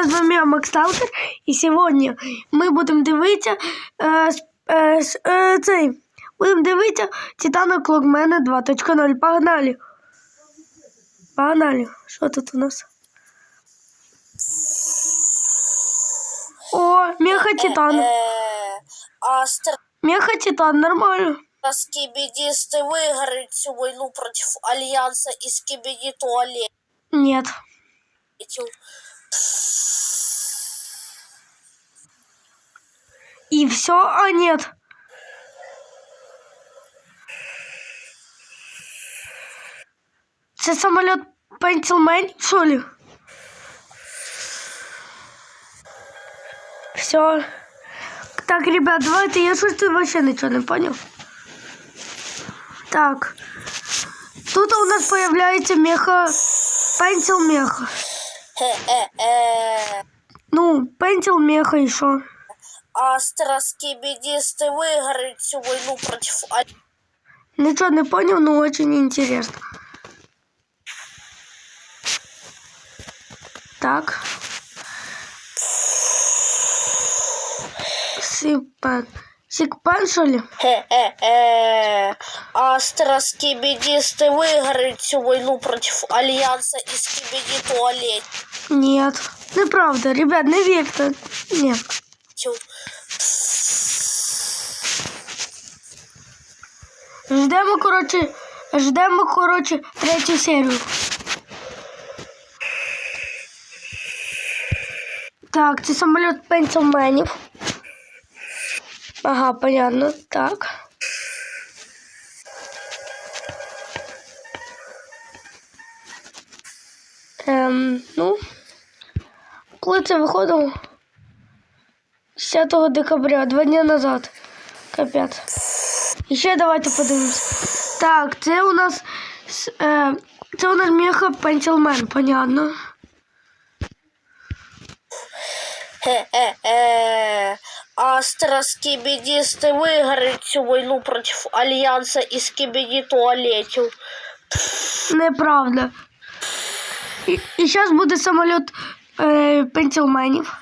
мене з вами Макс Сталкер, і сьогодні ми будемо дивитися е, е, е, цей. Будемо дивитися Титана Клокмена 2.0. Погнали. Погнали. Що тут у нас? О, меха Титан. Э, а Меха Титан, нормально. скибидисты выиграют всю войну против Альянса и скибиди туалет. Нет. И все, а нет. Це самолет Пенсилмейн, что ли? Все. Так, ребят, давайте, я чувствую вообще ничего не понял. Так. Тут у нас появляется меха... Пенсил меха. Э-э-э. Ну, пенсил меха и что? Астроскибидисты выиграют всю войну против Альянса. Ничего не понял, но очень интересно. Так. Сипан. Сикпан, что ли? Э-э-э. Астроскибидисты выиграют всю войну против Альянса и скибиди туалет. Нет. Неправда, ребят, не вірте. Нет. Ждемо, коротше, ждемо, коротше, третю серію. Так, це самоліт Пенсилменів. Ага, понятно. Так. Ем, ну, коли це виходило? 10 декабря, два дні назад. Капець. І ще давайте подивимось. Так, це у нас с- е, це у нас меха Пенсилмен, понятно. Э-э-э. Астроскибидисты выиграют всю войну против Альянса и скибиди туалетів. Неправда. І, і зараз буде самоліт е, Пенсилменів.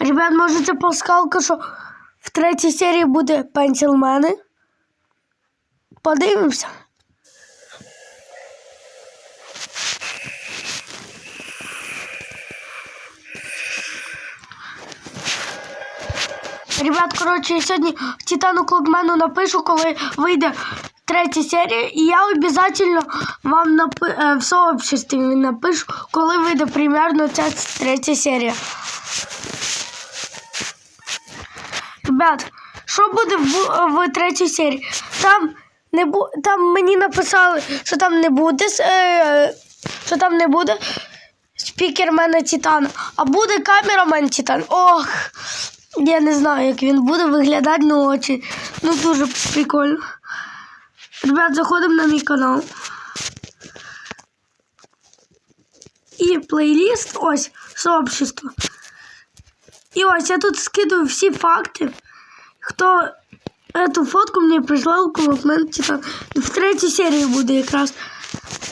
Ребят, може це пасхалка, що в третій серії буде Пенсилмени. Подивимося. Ребят, коротше, я сьогодні Титану Клокмену напишу, коли вийде третя серія, і я обов'язково вам напи... е, в сообществі напишу, коли вийде примерно ця третя серія. Ребят, що буде в, в третій серії? Там не бу... там мені написали, що там не буде е... що там не буде спікермена Титана, а буде камерамен Титан. Ох, я не знаю, як він буде виглядати на очі. Ну дуже прикольно. Ребят, заходимо на мій канал. І плейліст, ось, сообщество. І ось я тут скидаю всі факти. Хто эту фотку мені прислав, комент типа, в третій серії буде якраз.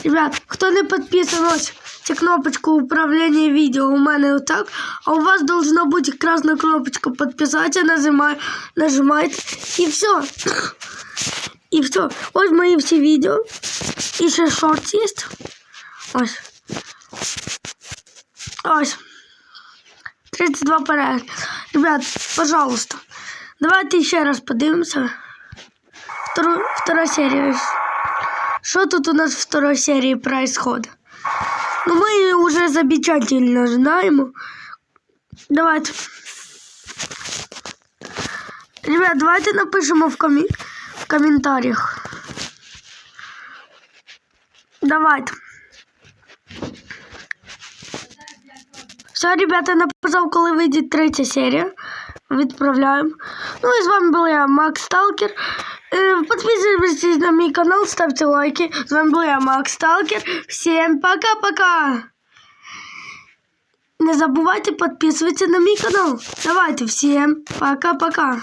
Ребят, хто не підписаний, ось ця кнопочка управління відео у мене отак, а у вас должна бути красна кнопочка підписатися, нажимай, нажимайте і все. І все. Ось мої всі відео. І ще шорт є. Ось. Ось. 32 перегляд. Ребят, пожалуйста, давайте ще раз подивимося. Втору, вторая серия. Что тут у нас в второй серии происходит? Ну, мы уже замечательно знаем. Давайте. Ребят, давайте напишем в, комі... в комментариях. Давайте. Все, ребята, написав, коли вийде третя серія. Відправляємо. Ну і з вами був я, Макс Сталкер. Е, Підписуйтесь на мій канал, ставте лайки. З вами був я, Макс Сталкер. Всім пока-пока. Не забувайте підписуватися на мій канал. Давайте всім пока-пока.